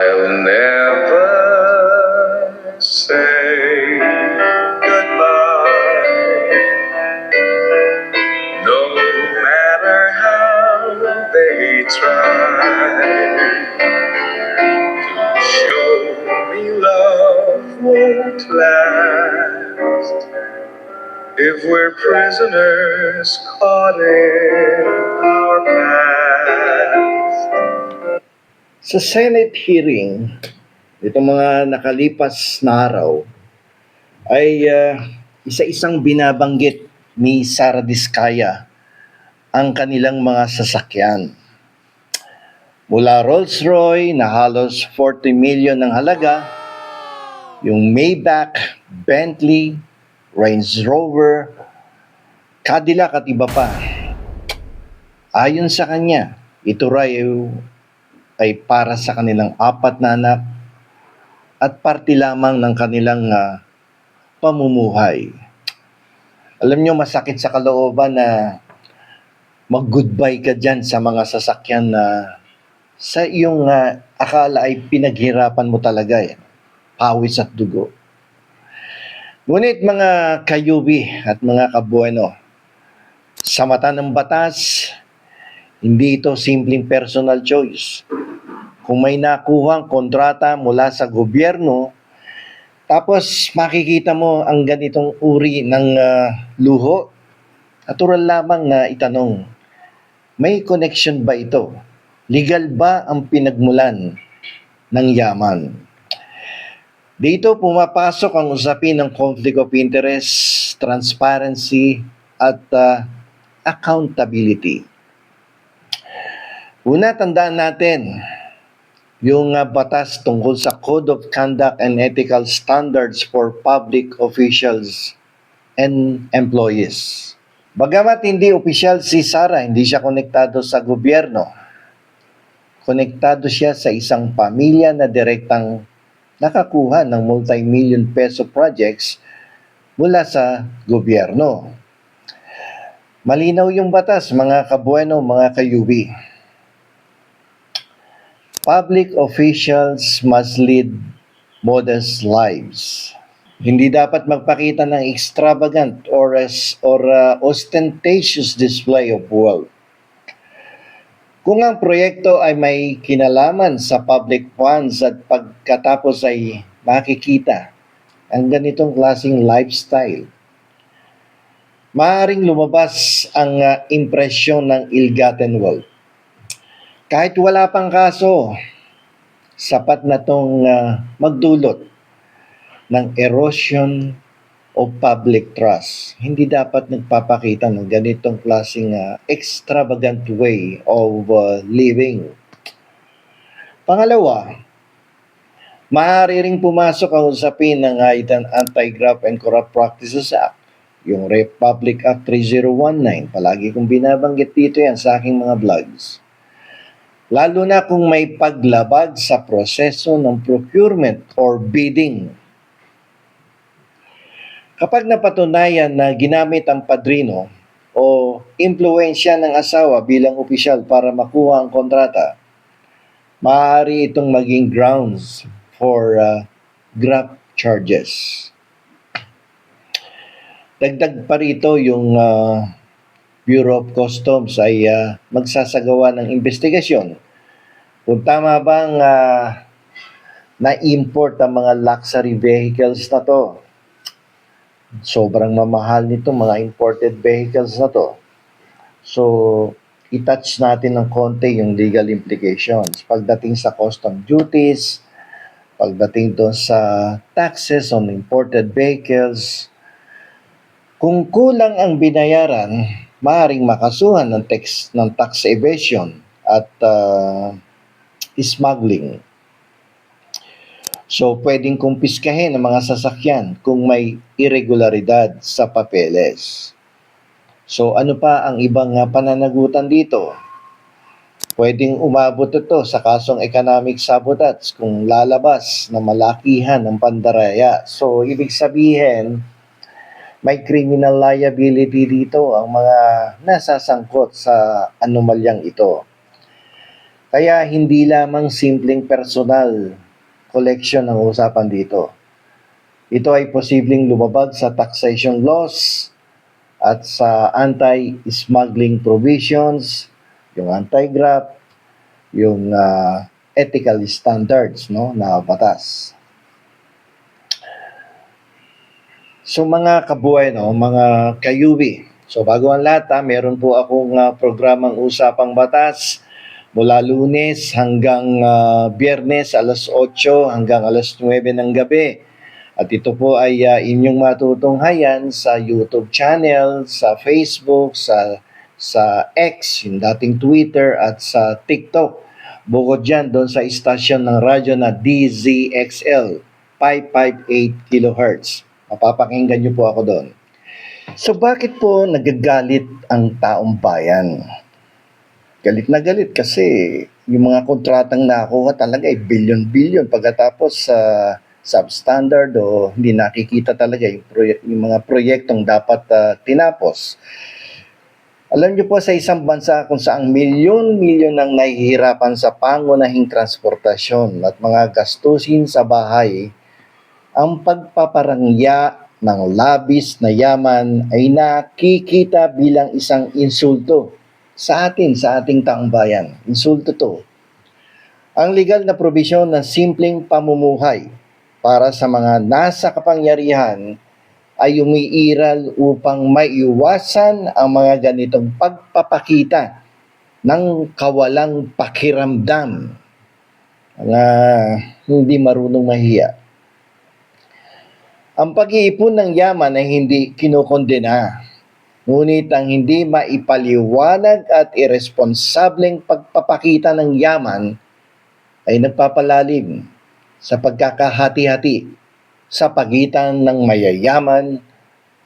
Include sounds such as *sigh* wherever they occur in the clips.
I'll never say goodbye. No matter how they try to show me love won't last if we're prisoners caught in Sa Senate hearing, itong mga nakalipas na araw, ay ah, isa-isang binabanggit ni Sara Diskaya ang kanilang mga sasakyan. Mula Rolls-Royce na halos 40 million ng halaga, yung Maybach, Bentley, Range Rover, Cadillac at iba pa. Ayon sa kanya, ito raw ay para sa kanilang apat na anak at parte lamang ng kanilang ah, pamumuhay. Alam nyo, masakit sa kalooban na mag-goodbye ka dyan sa mga sasakyan na sa iyong ah, akala ay pinaghirapan mo talaga eh. Pawis at dugo. Ngunit mga kayubi at mga kabueno, sa mata ng batas, hindi ito simpleng personal choice. Kung may nakuhang kontrata mula sa gobyerno, tapos makikita mo ang ganitong uri ng ah, luho, natural lamang na itanong, may connection ba ito? Legal ba ang pinagmulan ng yaman? Dito pumapasok ang usapin ng conflict of interest, transparency, at ah, accountability. Una, tandaan natin, yung uh, batas tungkol sa Code of Conduct and Ethical Standards for Public Officials and Employees. Bagamat hindi opisyal si Sara, hindi siya konektado sa gobyerno. Konektado siya sa isang pamilya na direktang nakakuha ng multi-million peso projects mula sa gobyerno. Malinaw yung batas, mga kabueno, mga kayubi. Public officials must lead modest lives. Hindi dapat magpakita ng extravagant or, as, or uh, ostentatious display of wealth. Kung ang proyekto ay may kinalaman sa public funds at pagkatapos ay makikita ang ganitong klaseng lifestyle, maaaring lumabas ang uh, impresyon ng ill-gotten wealth. Kahit wala pang kaso, sapat na tong uh, magdulot ng erosion of public trust. Hindi dapat nagpapakita ng ganitong klaseng uh, extravagant way of uh, living. Pangalawa, maaari ring pumasok ang usapin ng uh, Anti-Graft and Corrupt Practices Act, yung Republic Act 3019. Palagi kong binabanggit dito yan sa aking mga vlogs lalo na kung may paglabag sa proseso ng procurement or bidding. Kapag napatunayan na ginamit ang padrino o impluensya ng asawa bilang opisyal para makuha ang kontrata, maaari itong maging grounds for uh, graft charges. Dagdag pa rito yung uh, Bureau of Customs ay uh, magsasagawa ng investigasyon kung tama bang uh, na-import ang mga luxury vehicles na to. Sobrang mamahal nito mga imported vehicles na to. So, i-touch natin ng konti yung legal implications. Pagdating sa custom duties, pagdating doon sa taxes on imported vehicles, kung kulang ang binayaran, maaaring makasuhan ng tax, ng tax evasion at uh, smuggling. So, pwedeng kumpiskahin ang mga sasakyan kung may irregularidad sa papeles. So, ano pa ang ibang uh, pananagutan dito? Pwedeng umabot ito sa kasong economic sabotage kung lalabas na malakihan ng pandaraya. So, ibig sabihin, may criminal liability dito ang mga nasasangkot sa anomalyang ito. Kaya hindi lamang simpleng personal collection ang usapan dito. Ito ay posibleng lumabag sa taxation laws at sa anti-smuggling provisions, yung anti-graft, yung ah, ethical standards no na batas. So mga kabuhay, no, mga kayubi. So bago ang lahat, ha, meron po akong ah, programang Usapang Batas mula lunes hanggang ah, biyernes alas 8 hanggang alas 9 ng gabi. At ito po ay ah, inyong matutunghayan sa YouTube channel, sa Facebook, sa sa X, yung dating Twitter at sa TikTok. Bukod dyan, doon sa istasyon ng radyo na DZXL, 558 kHz. Mapapakinggan niyo po ako doon. So bakit po nagagalit ang taong bayan? Galit na galit kasi yung mga kontratang nakuha talaga ay billion-billion pagkatapos sa substandard o hindi nakikita talaga yung, proye- yung mga proyektong dapat ah, tinapos. Alam niyo po sa isang bansa kung saang milyon-milyon ang nahihirapan sa pangunahing transportasyon at mga gastusin sa bahay, ang pagpaparangya ng labis na yaman ay nakikita bilang isang insulto sa atin, sa ating taong. Insulto to. Ang legal na probisyon ng simpleng pamumuhay para sa mga nasa kapangyarihan ay umiiral upang maiwasan ang mga ganitong pagpapakita ng kawalang pakiramdam na hindi marunong mahiya. Ang pag-iipon ng yaman ay hindi kinokondena. Ngunit ang hindi maipaliwanag at irresponsableng pagpapakita ng yaman ay nagpapalalim sa pagkakahati-hati sa pagitan ng mayayaman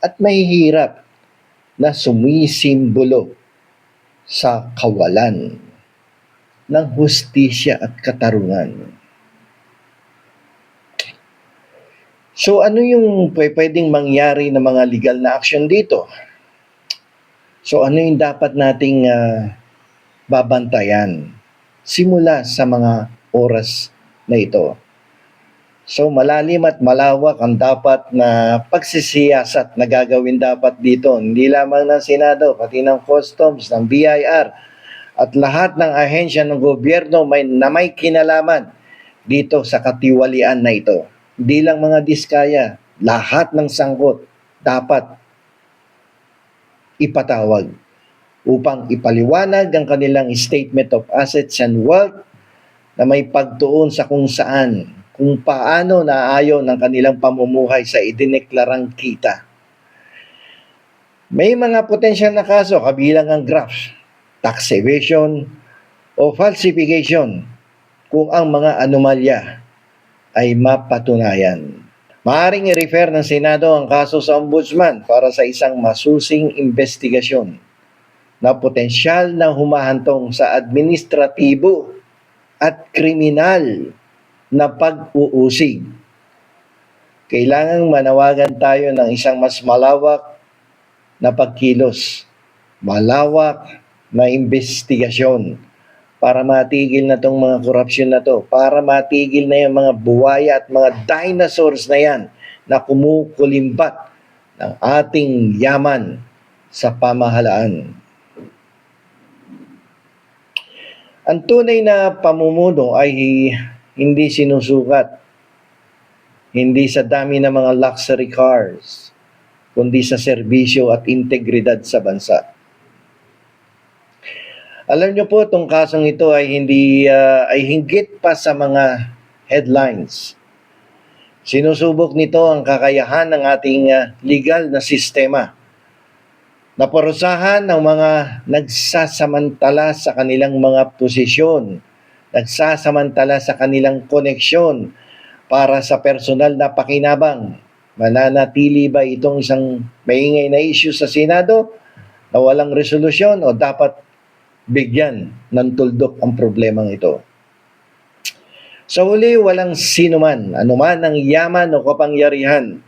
at mahihirap na sumisimbolo sa kawalan ng hustisya at katarungan. So ano yung pwe- pwedeng mangyari na mga legal na action dito? So ano yung dapat nating ah, babantayan simula sa mga oras na ito? So malalim at malawak ang dapat na pagsisiyasat na gagawin dapat dito. Hindi lamang ng Senado, pati ng Customs, ng BIR, at lahat ng ahensya ng gobyerno may, na may kinalaman dito sa katiwalian na ito. Hindi lang mga diskaya, lahat ng sangkot dapat ipatawag upang ipaliwanag ang kanilang statement of assets and wealth na may pagtuon sa kung saan, kung paano naayon ng kanilang pamumuhay sa idineklarang kita. May mga potensyal na kaso kabilang ang graft, tax evasion, o falsification kung ang mga anomalya ay mapatunayan. Maaring i-refer ng Senado ang kaso sa Ombudsman para sa isang masusing investigasyon na potensyal na humahantong sa administratibo at kriminal na pag-uusig. Kailangang manawagan tayo ng isang mas malawak na pagkilos, malawak na investigasyon para matigil na tong mga korupsyon na to, para matigil na yung mga buwaya at mga dinosaurs na yan na kumukulimbat ng ating yaman sa pamahalaan. Ang tunay na pamumuno ay hindi sinusukat, hindi sa dami ng mga luxury cars, kundi sa serbisyo at integridad sa bansa. Alam niyo po, itong kasong ito ay hindi ah, ay hinggit pa sa mga headlines. Sinusubok nito ang kakayahan ng ating ah, legal na sistema na parusahan ng mga nagsasamantala sa kanilang mga posisyon, nagsasamantala sa kanilang koneksyon para sa personal na pakinabang. Mananatili ba itong isang maingay na issue sa Senado na walang resolusyon o dapat bigyan ng tuldok ang problemang ito. Sa huli, walang sino man, anuman ang yaman o kapangyarihan,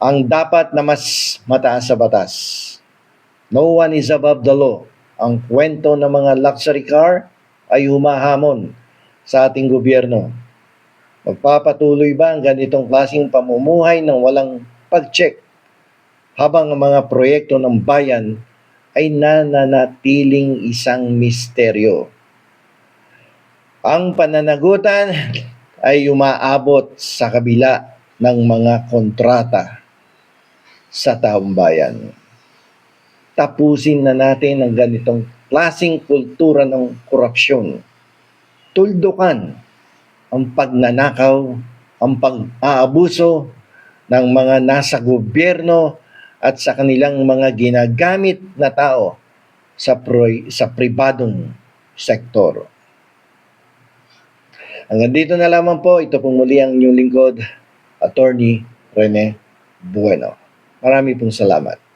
ang dapat na mas mataas sa batas. No one is above the law. Ang kwento ng mga luxury car ay humahamon sa ating gobyerno. Magpapatuloy ba ang ganitong klaseng pamumuhay ng walang pag-check habang ang mga proyekto ng bayan ay nananatiling isang misteryo? Ang pananagutan *laughs* ay umaabot sa kabila ng mga kontrata sa taong bayan. Tapusin na natin ang ganitong klasing kultura ng korupsyon. Tuldukan ang pagnanakaw, ang pag-aabuso ng mga nasa gobyerno at sa kanilang mga ginagamit na tao sa, proy- sa pribadong sektor. Hanggang dito na lamang po, ito pong muli ang inyong lingkod, Attorney Rene Bueno. Marami pong salamat.